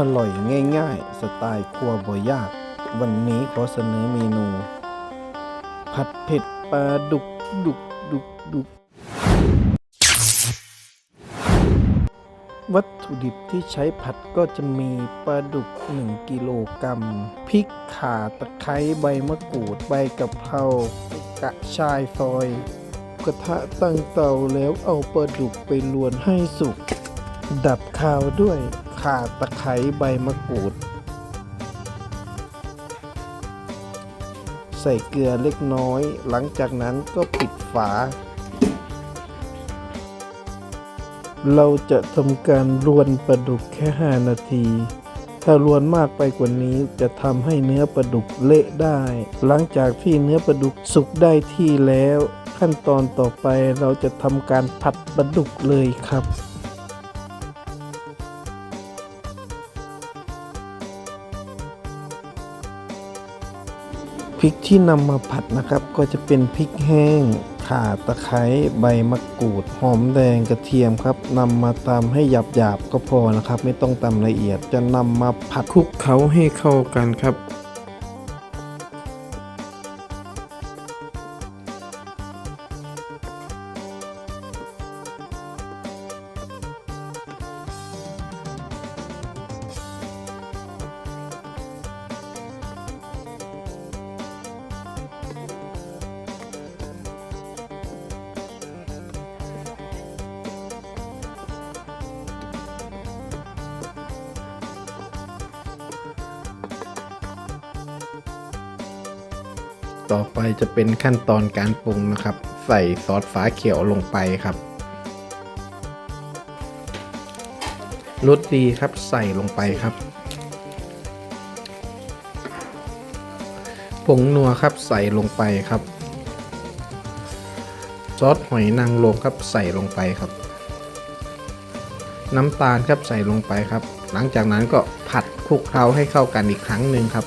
อร่อยง่ายๆ สไตล์ครัวบ่ยาก วันนี้ขอเสนอเมนู ผัดเผ็ดปลาดุกดุกดุกดุกวัตถุดิบที่ใช้ผัดก็จะมีปลาดุก 1 กิโลกรัมพริกข่าตะไคร้ใบมะกรูดใบกะเพรากระชายซอย กระทะตั้งเตาแล้วเอาปลาดุกไปลวนให้สุก ดับคาวด้วย ข่าตะไคร้ใบมะกรูด ใส่เกลือเล็กน้อย หลังจากนั้นก็ปิดฝา เราจะทำการรวนปลาดุกแค่ 5 นาที ถ้ารวนมากไปกว่านี้จะทำให้เนื้อปลาดุกเละได้ หลังจากที่เนื้อปลาดุกสุกได้ที่แล้ว ขั้นตอนต่อไปเราจะทำการผัดปลาดุกเลยครับ พริกที่นำมาผัดนะครับ ก็จะเป็นพริกแห้งข่าตะไคร้ใบมะกรูด หอมแดงกระเทียมครับนำมาตำให้หยาบๆก็พอนะครับ ไม่ต้องตำละเอียดจะนำมาผัดคลุกเคล้าให้เข้ากันครับ ต่อไปจะเป็นขั้นตอนการปรุงนะครับ ใส่ซอสฟ้าเขียวลงไปครับรสดีครับใส่ลงไปครับผงนัวครับใส่ลงไปครับ ซอสหอยนางรมครับใส่ลงไปครับ น้ำตาลครับใส่ลงไปครับ หลังจากนั้นก็ผัดคลุกเคล้าให้เข้ากันอีกครั้งหนึ่งครับ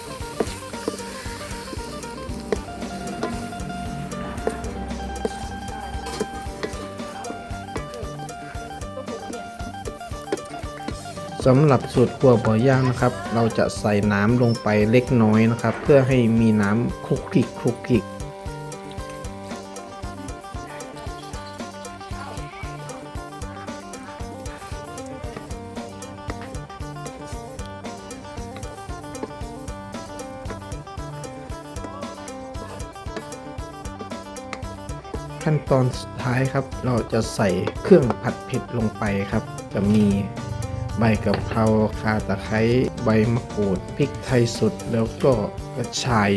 สำหรับสูตรขัวบ่อย่างนะครับ เราจะใส่น้ำลงไปเล็กน้อยนะครับ เพื่อให้มีน้ำคลุกคลิกคลุกคลิกขั้นตอนสุดท้ายครับ เราจะใส่เครื่องผัดเผ็ดลงไปครับ จะมี ใบกะเพราคาตะไคร้ใบมะกรูดพริกไทยสดแล้วก็กระชาย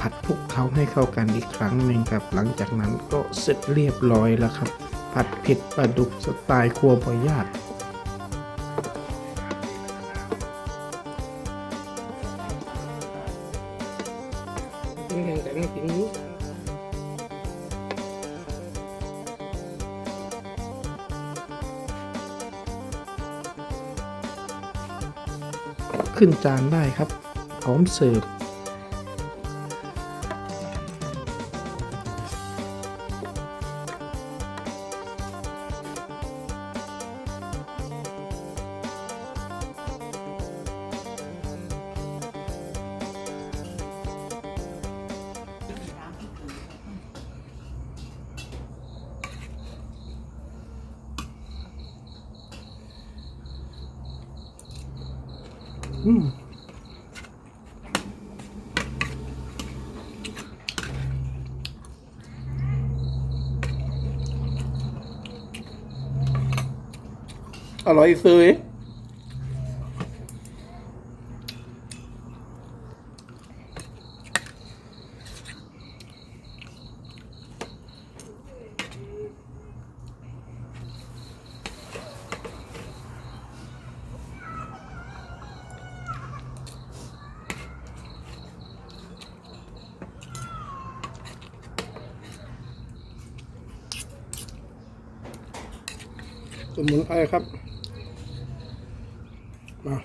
ผัดคลุกเคล้าให้เข้ากันอีกครั้งหนึ่งครับ หลังจากนั้นก็เสร็จเรียบร้อยแล้วครับ ผัดเผ็ดปลาดุกสไตล์ครัวบอยาดกินแข่งกันไม่กินยุ ขึ้นจานได้ครับพร้อมเสิร์ฟ อร่อยซื้อ สมุนไพรครับมา